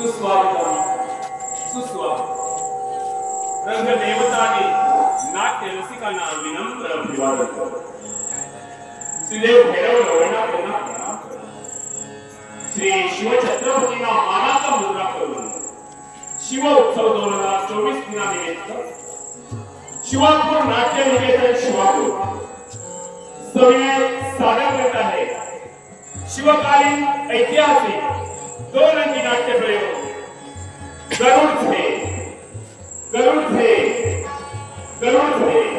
सुस्वागतम. सुस्वागत रंगदेवताने नाट्य रसिकांना विनम्र अभिवादन श्रीदेव भैरव रवळना त्यांना प्रणाम श्री शिवछत्रपतींना मानाचा मुद्रा करून. शिव उत्सव दोन हजार चोवीस दिनानिमित्त शिवापूर नाट्य निकेतन शिवापूर. सविनय सादर करत आहे शिवकालीन ऐतिहासिक दोन अंगी नाट्य प्रयोग. गरुड फुले. गरुड फुले. गरुड फुले.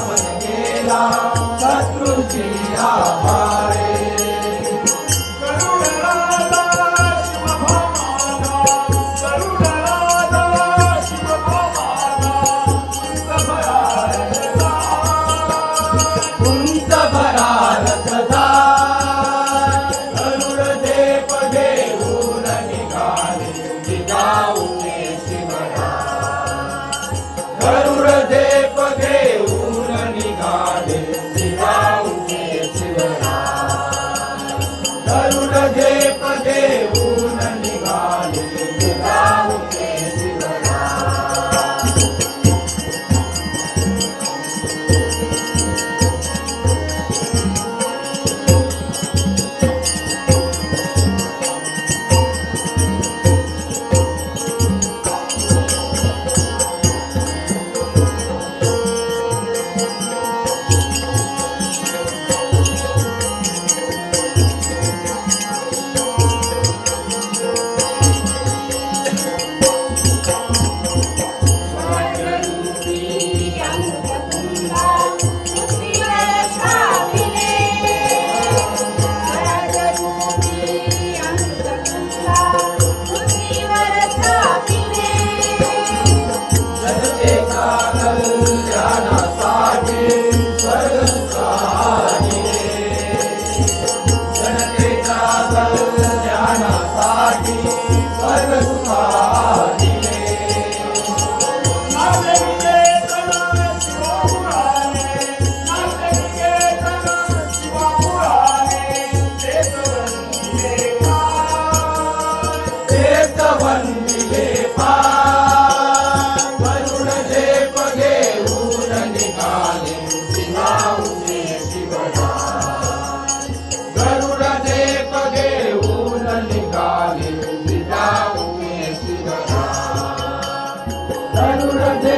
आपण गेला शत्रूची आभार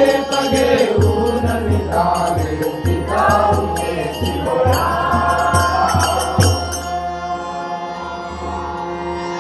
Epa, Deus.